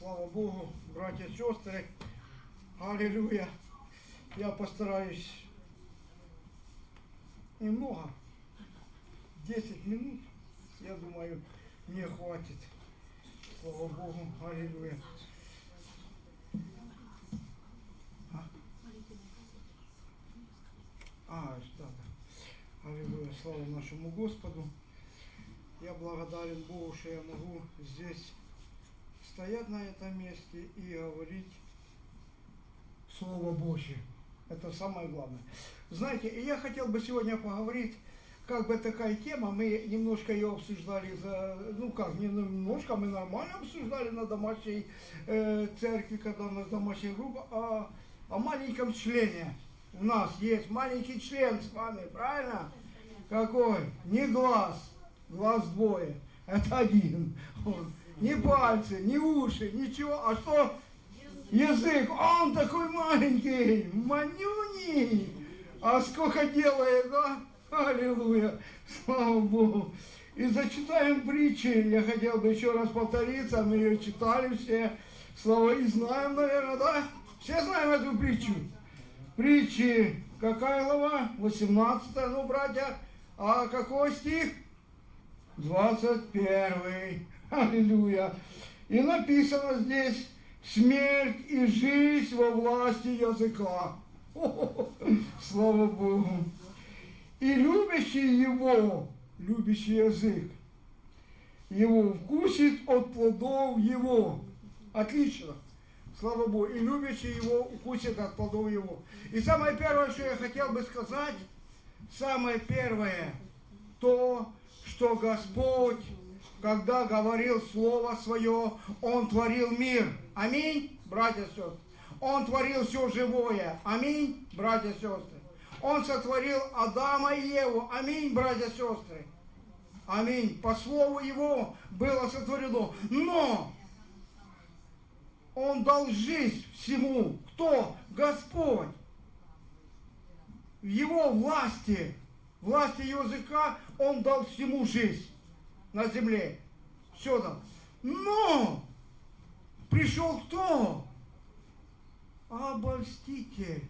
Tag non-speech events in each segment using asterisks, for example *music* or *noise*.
Слава Богу, братья и сестры. Аллилуйя. Я постараюсь немного, 10 минут, я думаю, мне хватит. Слава Богу, аллилуйя. А, а да, да. Аллилуйя, слава нашему Господу. Я благодарен Богу, что я могу здесь стоять на этом месте и говорить Слово Божье. Это самое главное. Знаете, я хотел бы сегодня поговорить, как бы такая тема, мы немножко ее обсуждали, за, ну как, не немножко, мы нормально обсуждали на домашней э, церкви, когда у нас домашняя группа, о, о маленьком члене. У нас есть маленький член с вами, правильно? Какой? Не глаз, глаз двое, это один. Он. Не пальцы, не уши, ничего, а что? Язык, он такой маленький, манюний. А сколько делает, да? Аллилуйя, слава Богу. И зачитаем притчи. Я хотел бы еще раз повториться, мы ее читали все. Слова и знаем, наверное, да? Все знаем эту притчу. Притчи, какая глава? 18, ну, братья. А какой стих? 21. Аллилуйя. И написано здесь, смерть и жизнь во власти языка. *laughs* Слава Богу. И любящий его, любящий язык, его вкусит от плодов его. Отлично. Слава Богу. И любящий его вкусит от плодов его. И самое первое, что я хотел бы сказать, самое первое, то, что Господь, когда говорил Слово Свое, Он творил мир. Аминь, братья и сестры. Он творил все живое. Аминь, братья и сестры. Он сотворил Адама и Еву. Аминь, братья и сестры. Аминь. По слову Его было сотворено. Но Он дал жизнь всему. Кто? Господь. В Его власти, власти языка, Он дал всему жизнь на земле. Все дал. Но пришел кто? Обольститель.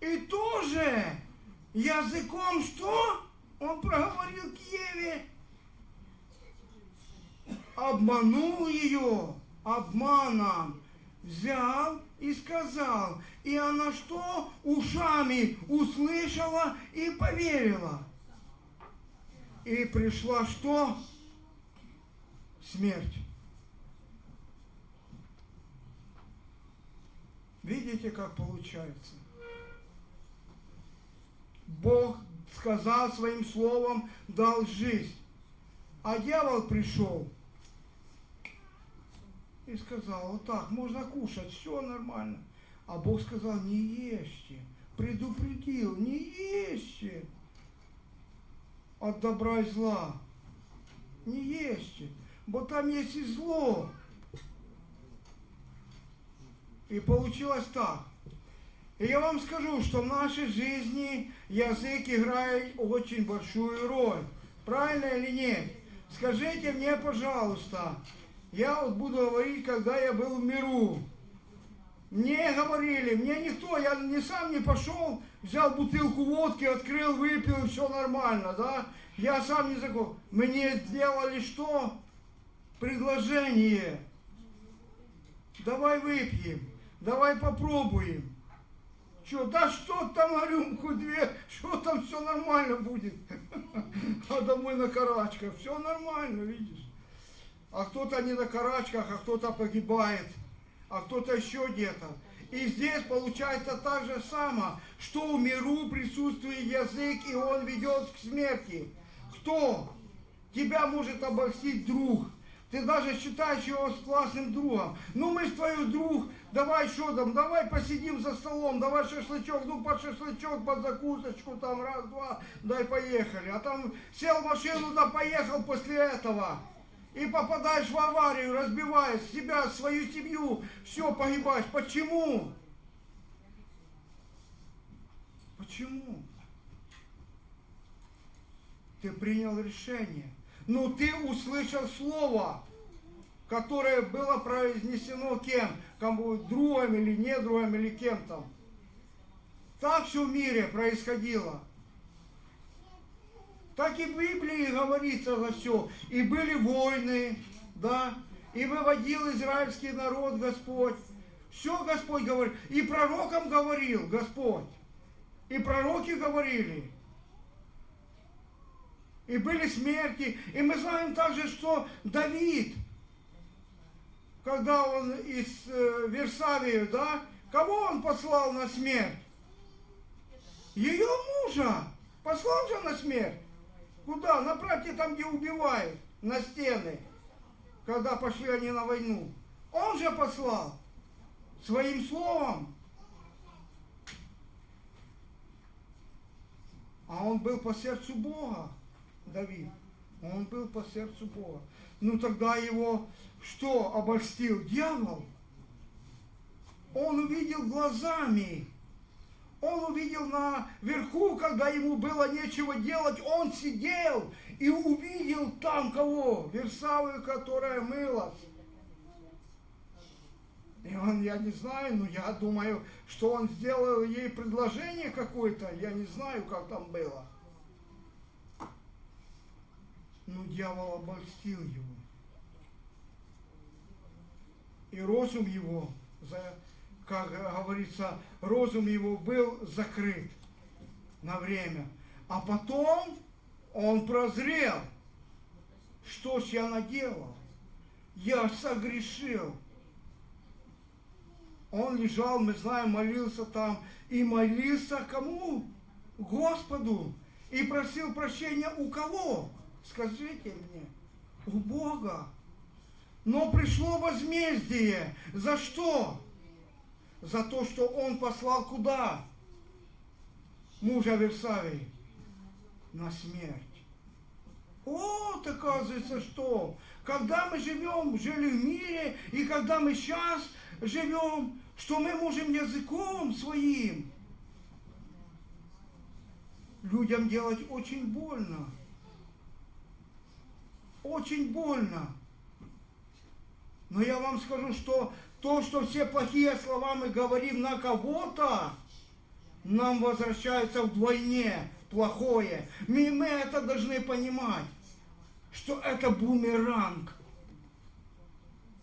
И тоже языком что? Он проговорил к Еве. Обманул ее обманом. Взял и сказал. И она что? Ушами услышала и поверила. И пришла что? Смерть. Видите, как получается? Бог сказал своим словом, дал жизнь. А дьявол пришел и сказал, вот так, можно кушать, все нормально. А Бог сказал, не ешьте, предупредил, не ешьте от добра и зла. Не ешьте, бо там есть и зло. И получилось так. И я вам скажу, что в нашей жизни язык играет очень большую роль. Правильно или нет? Скажите мне, пожалуйста, я вот буду говорить, когда я был в миру. Мне говорили, мне никто, я не сам не пошел, взял бутылку водки, открыл, выпил, все нормально, да? Я сам не закон. Мне сделали что? Предложение. Давай выпьем, давай попробуем. Что, да что там рюмку две, что там все нормально будет. *laughs* А домой на карачках, все нормально, видишь. А кто-то не на карачках, а кто-то погибает, а кто-то еще где-то. И здесь получается так же самое, что в миру присутствует язык, и он ведет к смерти. Кто? Тебя может обольстить друг. Ты даже считаешь его с классным другом. Ну мы с твой друг, давай что там, давай посидим за столом, давай шашлычок, ну под шашлычок, под закусочку, там раз, два, дай поехали. А там сел в машину, да поехал после этого. И попадаешь в аварию, разбиваешь себя, свою семью, все погибаешь. Почему? Почему? Ты принял решение. Но ты услышал слово. которое было произнесено кем? Кому, другом или не другом, или кем там. Так все в мире происходило. Так и в Библии говорится за все. И были войны, да, и выводил израильский народ Господь. Все Господь говорит. И пророкам говорил Господь. И пророки говорили. И были смерти. И мы знаем также, что Давид, когда он из э, Версавии, да, кого он послал на смерть? Ее мужа. Послал же на смерть. Куда? Направьте там, где убивают, на стены, когда пошли они на войну. Он же послал своим словом. А он был по сердцу Бога, Давид. Он был по сердцу Бога. Ну тогда его что обольстил? Дьявол. Он увидел глазами. Он увидел наверху, когда ему было нечего делать, он сидел и увидел там кого? Версавию, которая мылась. И он, я не знаю, но я думаю, что он сделал ей предложение какое-то, я не знаю, как там было. Но дьявол обольстил его. И розум его, как говорится, розум его был закрыт на время. А потом он прозрел. Что ж я наделал? Я согрешил он лежал, мы знаем, молился там. И молился кому? Господу. И просил прощения у кого? Скажите мне. У Бога. Но пришло возмездие. За что? За то, что он послал куда? Мужа Версавии. На смерть. Вот, оказывается, что, когда мы живем, жили в мире, и когда мы сейчас живем, что мы можем языком своим людям делать очень больно. Очень больно. Но я вам скажу, что то, что все плохие слова мы говорим на кого-то, нам возвращается вдвойне плохое. Мы, мы это должны понимать, что это бумеранг.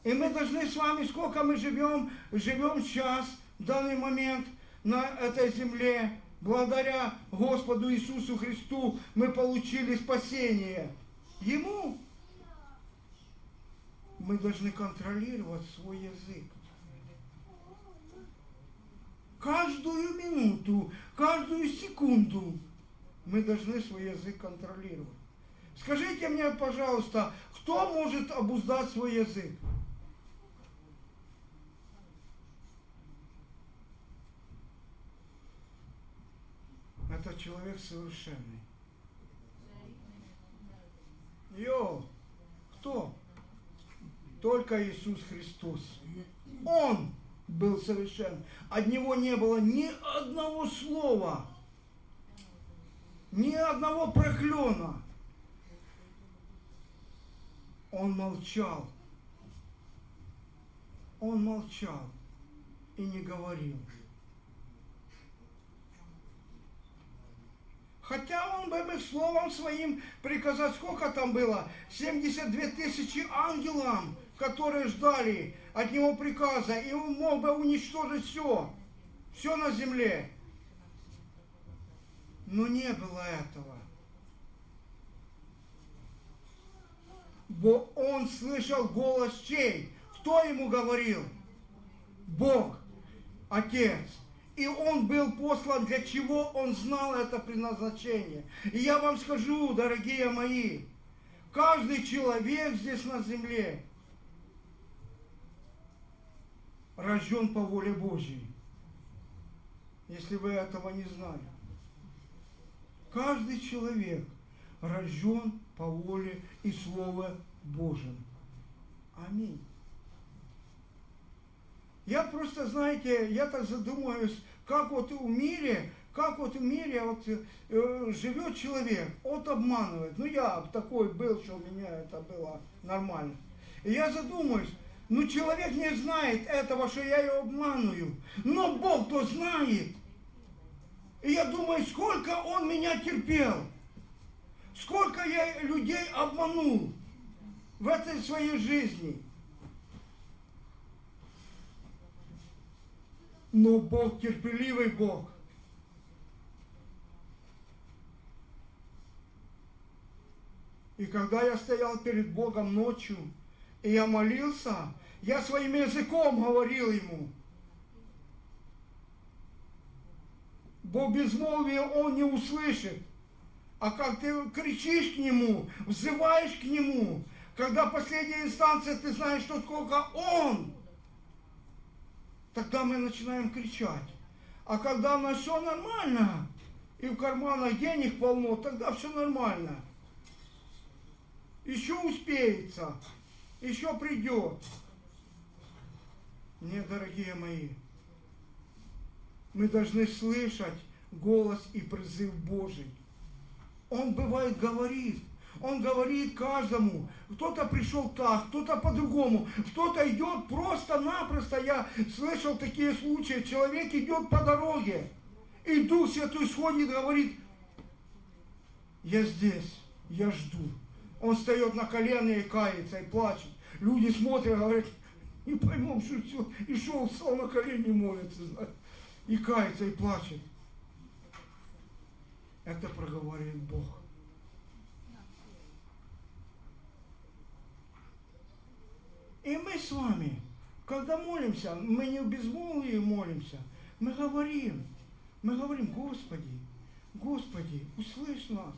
И мы должны с вами, сколько мы живем, живем сейчас, в данный момент на этой земле, благодаря Господу Иисусу Христу мы получили спасение. Ему мы должны контролировать свой язык. Каждую минуту, каждую секунду мы должны свой язык контролировать. Скажите мне, пожалуйста, кто может обуздать свой язык? это человек совершенный. Йо? Только Иисус Христос. Он был совершен. От него не было ни одного слова, ни одного проклена. Он молчал. Он молчал и не говорил. Хотя он бы словом своим приказать, сколько там было? 72 тысячи ангелам, которые ждали от него приказа, и он мог бы уничтожить все, все на земле. Но не было этого. Бо он слышал голос чей? Кто ему говорил? Бог, Отец. И он был послан для чего? Он знал это предназначение. И я вам скажу, дорогие мои, каждый человек здесь на земле рожден по воле Божьей. Если вы этого не знали. Каждый человек рожден по воле и Слову Божьему. Аминь. Я просто, знаете, я так задумаюсь, как вот в мире, как вот в мире вот, э, живет человек, вот обманывает. Ну, я такой был, что у меня это было нормально. И я задумаюсь, ну человек не знает этого, что я его обманываю. Но Бог-то знает. И я думаю, сколько он меня терпел. Сколько я людей обманул в этой своей жизни. Но Бог терпеливый Бог. И когда я стоял перед Богом ночью, и я молился, я своим языком говорил Ему. Бог безмолвие Он не услышит. А как ты кричишь к Нему, взываешь к Нему, когда последняя инстанция, ты знаешь, что только Он, тогда мы начинаем кричать. А когда у нас все нормально, и в карманах денег полно, тогда все нормально. Еще успеется, еще придет. Нет, дорогие мои, мы должны слышать голос и призыв Божий. Он бывает говорит, он говорит каждому. Кто-то пришел так, кто-то по-другому, кто-то идет просто-напросто. Я слышал такие случаи. Человек идет по дороге, и Дух Святой сходит говорит, я здесь, я жду. Он встает на колено и кается, и плачет. Люди смотрят, говорят, не поймем, что все. И шел, встал на колени, молится, знаешь. И кается, и плачет. Это проговорит Бог. И мы с вами, когда молимся, мы не в безмолвии молимся, мы говорим, мы говорим, Господи, Господи, услышь нас.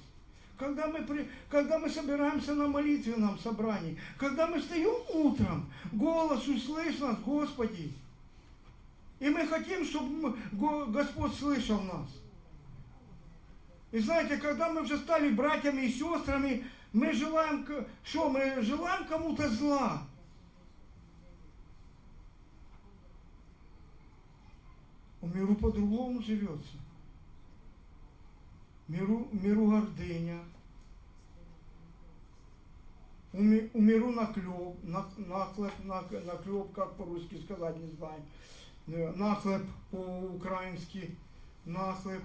Когда мы, при, когда мы собираемся на молитвенном собрании, когда мы встаем утром, голос услышь нас, Господи. И мы хотим, чтобы Господь слышал нас. И знаете, когда мы уже стали братьями и сестрами, мы желаем, что мы желаем кому-то зла. У миру по-другому живется. Миру, миру гордыня. У, ми, у миру наклеп, на, наклеп, на, наклеп, как по-русски сказать, не знаю. Э, Нахлеб по-украински, нахлеб.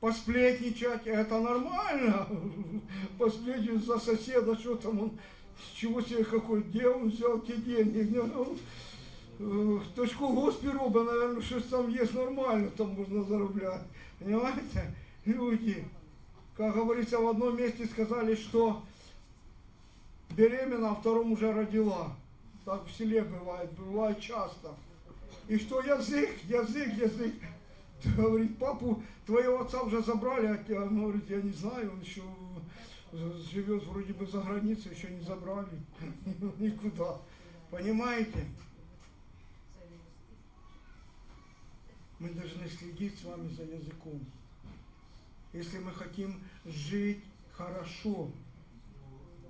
Посплетничать, это нормально. *laughs* Посплетничать за соседа, что там он, с чего себе какой, где он взял те деньги. Хтось колгоспі робить, наверное, щось там есть нормально, там можно зароблять. Понимаете? Люди, как говорится, в одном месте сказали, что беременна, а втором уже родила. Так в селе бывает, бывает часто. И что язык, язык, язык. *laughs* Говорит, папу, твоего отца уже забрали, а тебя, он говорит, я не знаю, он еще живет вроде бы за границей, еще не забрали *laughs* никуда. Понимаете? Мы должны следить с вами за языком. Если мы хотим жить хорошо,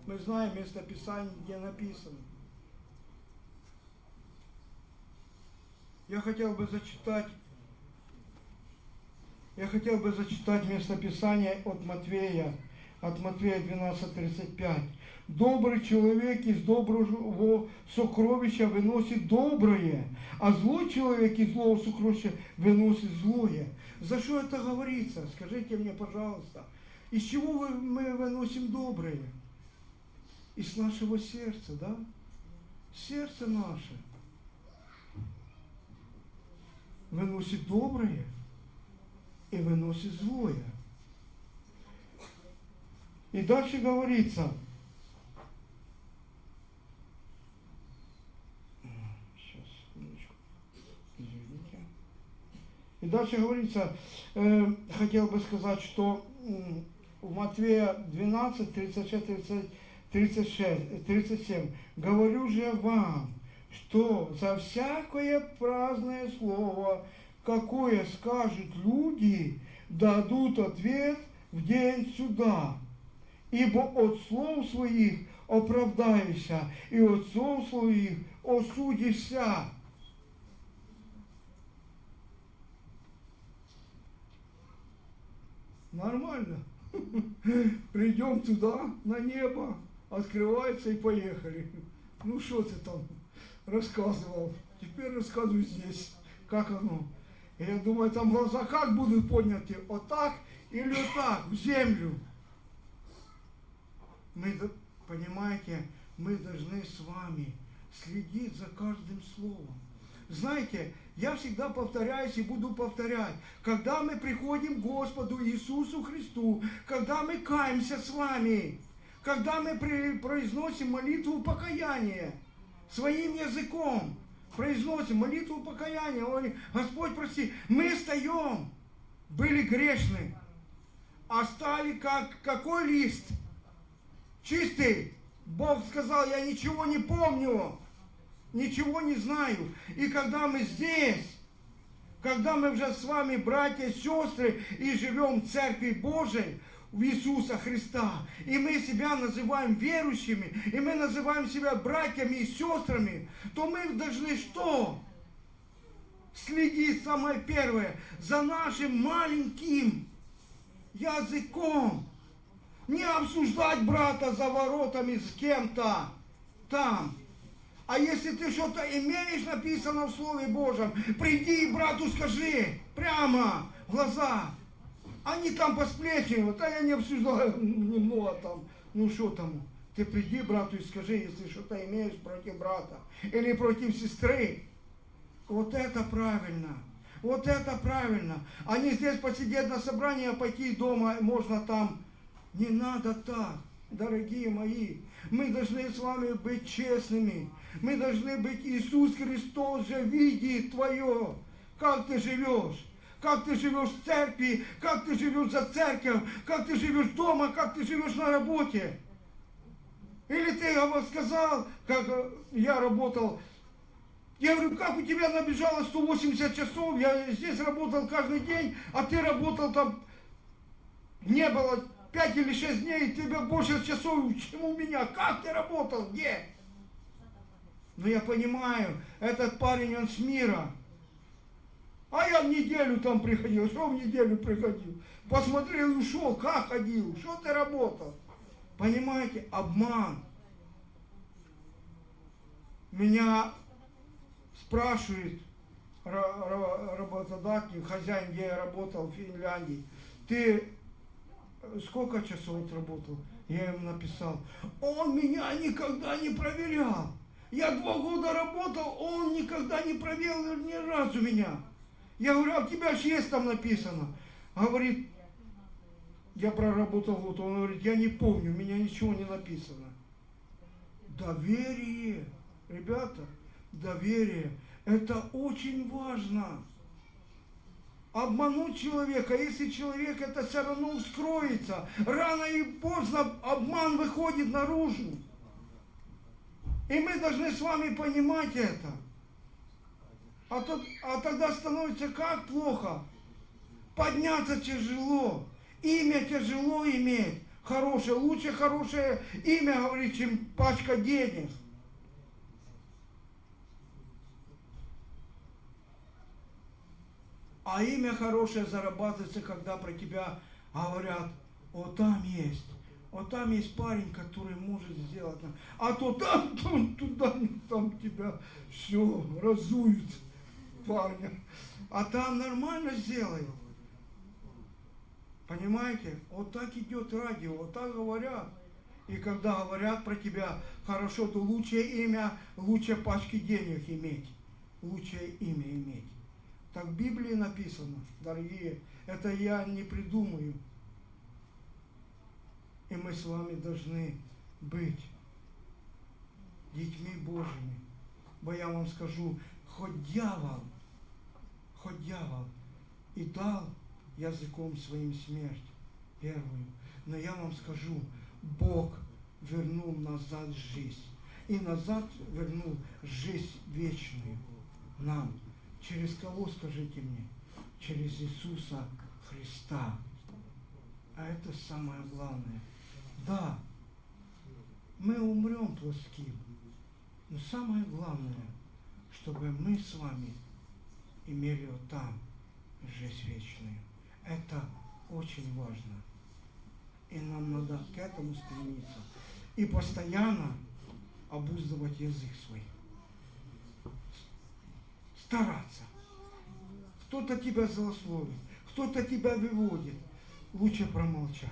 мы знаем место Писания, где написано. Я хотел бы зачитать, я хотел бы зачитать место Писания от Матвея, от Матвея 12.35. Добрый человек из доброго сокровища выносит доброе, а злой человек из злого сокровища выносит злое. За что это говорится? Скажите мне, пожалуйста. Из чего мы выносим доброе? Из нашего сердца, да? Сердце наше выносит доброе и выносит злое. И дальше говорится, сейчас, секундочку, извините. И дальше говорится, э, хотел бы сказать, что в Матвея 12, 36, 30, 36, 37, говорю же вам, что за всякое праздное слово, какое скажут люди, дадут ответ в день суда. Ибо от слов своих оправдаешься, и от слов своих осудишься. Нормально. *laughs* Придем туда, на небо, открывается и поехали. Ну что ты там рассказывал? Теперь рассказывай здесь, как оно. Я думаю, там глаза как будут подняты? Вот так или вот так, в землю? Мы, понимаете, мы должны с вами следить за каждым словом. Знаете, я всегда повторяюсь и буду повторять, когда мы приходим к Господу Иисусу Христу, когда мы каемся с вами, когда мы произносим молитву покаяния своим языком, произносим молитву покаяния, ой, Господь, прости, мы встаем, были грешны, а стали как какой лист? Чистый. Бог сказал, я ничего не помню, ничего не знаю. И когда мы здесь, когда мы уже с вами, братья сестры, и живем в Церкви Божией, в Иисуса Христа, и мы себя называем верующими, и мы называем себя братьями и сестрами, то мы должны что? Следить, самое первое, за нашим маленьким языком. Не обсуждать брата за воротами с кем-то там. А если ты что-то имеешь написано в Слове Божьем, приди и брату скажи прямо в глаза. Они там посплетнивают, а я не обсуждаю *laughs* немного там. Ну что там? Ты приди брату и скажи, если что-то имеешь против брата или против сестры. Вот это правильно. Вот это правильно. А не здесь посидеть на собрании, а пойти дома, можно там. Не надо так, дорогие мои. Мы должны с вами быть честными. Мы должны быть, Иисус Христос же видит твое, как ты живешь. Как ты живешь в церкви, как ты живешь за церковь, как ты живешь дома, как ты живешь на работе. Или ты сказал, как э, я работал, я говорю, как у тебя набежало 180 часов, я здесь работал каждый день, а ты работал там, не было 5 или 6 дней, тебе больше часов, чем у меня. Как ты работал, где? Ну я понимаю, этот парень, он с мира. А я в неделю там приходил, что в неделю приходил? Посмотрел ушел, как ходил, что ты работал? Понимаете, обман. Меня спрашивает ра- ра- работодатель, хозяин, где я работал в Финляндии, ты сколько часов отработал? Я ему написал. Он меня никогда не проверял. Я два года работал, он никогда не проверил ни разу меня. Я говорю, а у тебя же есть там написано. Говорит, я проработал год. Он говорит, я не помню, у меня ничего не написано. Доверие, ребята, доверие, это очень важно. Обмануть человека, если человек это все равно вскроется, рано и поздно обман выходит наружу. И мы должны с вами понимать это. А, то, а тогда становится как плохо? Подняться тяжело. Имя тяжело иметь. Хорошее. Лучше хорошее имя, говорит, чем пачка денег. А имя хорошее зарабатывается, когда про тебя говорят, вот там есть, вот там есть парень, который может сделать. нам». А то там, *laughs* там туда, там тебя все разуют парня. А там нормально сделают. Понимаете? Вот так идет радио, вот так говорят. И когда говорят про тебя хорошо, то лучшее имя, лучше пачки денег иметь. Лучшее имя иметь. Так в Библии написано, дорогие, это я не придумаю. И мы с вами должны быть детьми Божьими. Бо я вам скажу, хоть дьявол, хоть дьявол и дал языком своим смерть первую, но я вам скажу, Бог вернул назад жизнь. И назад вернул жизнь вечную нам. Через кого, скажите мне? Через Иисуса Христа. А это самое главное. Да, мы умрем плоским, но самое главное, чтобы мы с вами имели вот там жизнь вечную. Это очень важно. И нам надо к этому стремиться. И постоянно обуздывать язык свой. Стараться. Кто-то тебя злословит, кто-то тебя выводит. Лучше промолчать.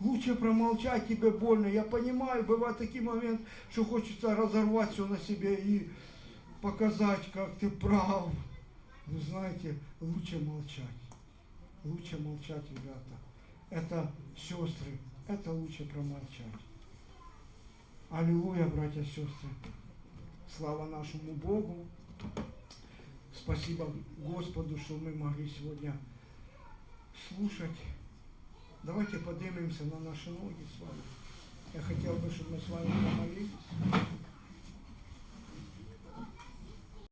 Лучше промолчать, тебе больно. Я понимаю, бывают такие моменты, что хочется разорвать все на себе и показать, как ты прав. Вы знаете, лучше молчать. Лучше молчать, ребята. Это сестры, это лучше промолчать. Аллилуйя, братья и сестры. Слава нашему Богу. Спасибо Господу, что мы могли сегодня слушать. Давайте поднимемся на наши ноги с вами. Я хотел бы, чтобы мы с вами помолились.